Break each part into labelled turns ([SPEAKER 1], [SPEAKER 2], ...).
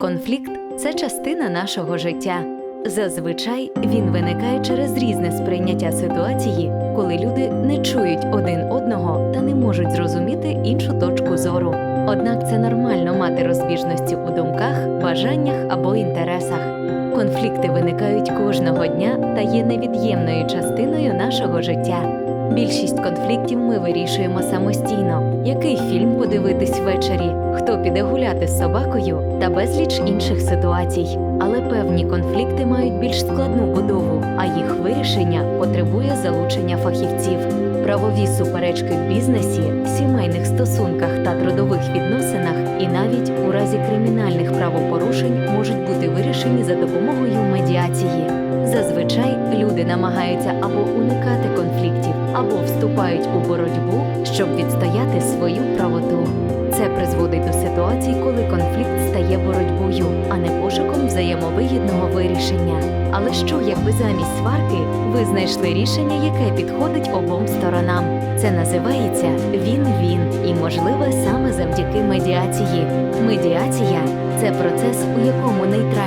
[SPEAKER 1] Конфлікт це частина нашого життя. Зазвичай він виникає через різне сприйняття ситуації, коли люди не чують один одного та не можуть зрозуміти іншу точку зору. Однак це нормально мати розбіжності у думках, бажаннях або інтересах. Конфлікти виникають кожного дня та є невід'ємною частиною нашого життя. Більшість конфліктів ми вирішуємо самостійно. Який фільм подивитись ввечері, хто піде гуляти з собакою та безліч інших ситуацій. Але певні конфлікти мають більш складну будову, а їх вирішення потребує залучення фахівців. Правові суперечки в бізнесі, сімейних стосунках та трудових відносинах, і навіть у разі кримінальних правопорушень можуть бути вирішені за допомогою медіації. Зазвичай люди намагаються або уникати конфліктів, або вступають у боротьбу, щоб відстояти свою правоту. Це призводить до ситуацій, коли конфлікт взаємовигідного вирішення. Але що, якби замість сварки ви знайшли рішення, яке підходить обом сторонам? Це називається він-він і можливе саме завдяки медіації. Медіація це процес, у якому нейтральна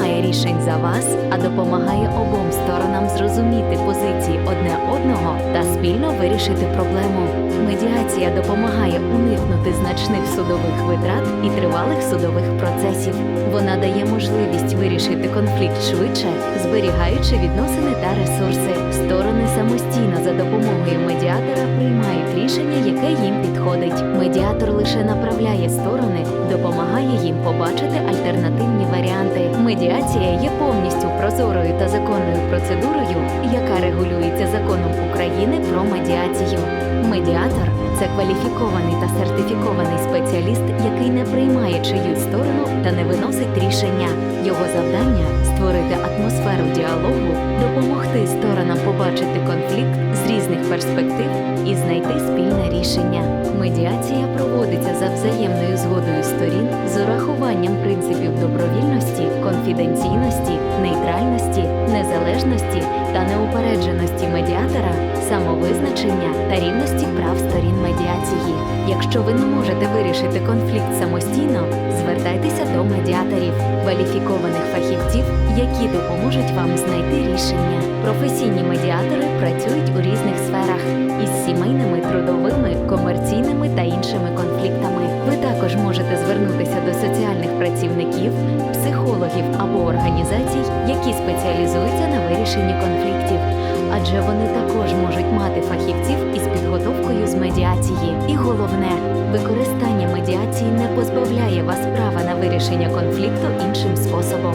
[SPEAKER 1] приймає рішень за вас, а допомагає обом сторонам зрозуміти позиції одне одного та спільно вирішити проблему. Медіація допомагає уникнути значних судових витрат і тривалих судових процесів. Вона дає можливість вирішити конфлікт швидше, зберігаючи відносини та ресурси. Сторони самостійно за допомогою медіатора приймають рішення, яке їм підходить. Медіатор лише направляє сторони, допомагає їм побачити альтернативні варіанти. Медіація є повністю прозорою та законною процедурою, яка регулюється законом України про медіацію. Медіатор це кваліфікований та сертифікований спеціаліст, який не приймає чиюсь та не виносить рішення. Його завдання створити атмосферу діалогу, допомогти сторонам побачити конфлікт з різних перспектив і знайти спільне рішення. Медіація проводиться за взаємною згодою сторін з урахуванням принципів добровільності, конфіденційності, нейтральності, незалежності та неупередженості медіатора, самовизначення та рівності прав сторін. Якщо ви не можете вирішити конфлікт самостійно, звертайтеся до медіаторів, кваліфікованих фахівців, які допоможуть вам знайти рішення. Професійні медіатори працюють у різних сферах із сімейними, трудовими, комерційними та іншими конфліктами. Ви також можете звернутися до соціальних працівників, психологів або організацій, які спеціалізуються на вирішенні конфліктів, адже вони також можуть мати фахівців із підготовкою з медіації. І головне, використання медіації не позбавляє вас права на вирішення конфлікту іншим способом.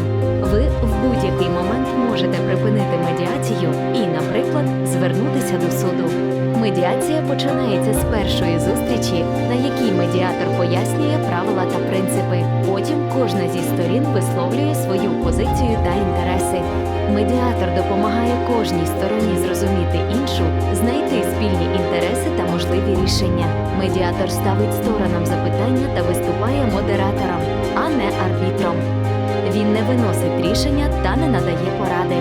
[SPEAKER 1] Ви в будь-який момент можете припинити медіацію і, наприклад, звернутися до суду. Медіація починається з першої зустрічі, на якій медіатор пояснює правила та принципи. Потім кожна зі сторін висловлює свою позицію та інтереси. Медіатор допомагає кожній стороні зрозуміти іншу, знайти спільні інтереси та можливі рішення. Медіатор ставить сторонам запитання та виступає модератором, а не арбітром. Він не виносить рішення та не надає поради.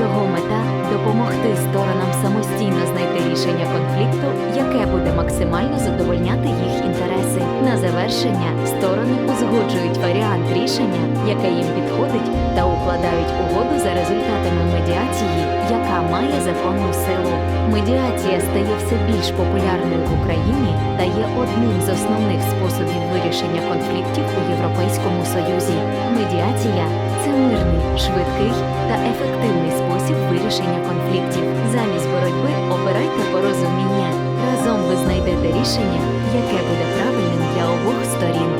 [SPEAKER 1] Його мета допомогти сторонам самостійно знайти рішення конфлікту, яке буде максимально. На завершення сторони узгоджують варіант рішення, яке їм підходить, та укладають угоду за результатами медіації, яка має законну силу. Медіація стає все більш популярною в Україні та є одним з основних способів вирішення конфліктів у Європейському Союзі. Медіація це мирний, швидкий та ефективний спосіб вирішення конфліктів. Замість боротьби обирайте порозуміння. Разом ви знайдете рішення, яке буде сторін.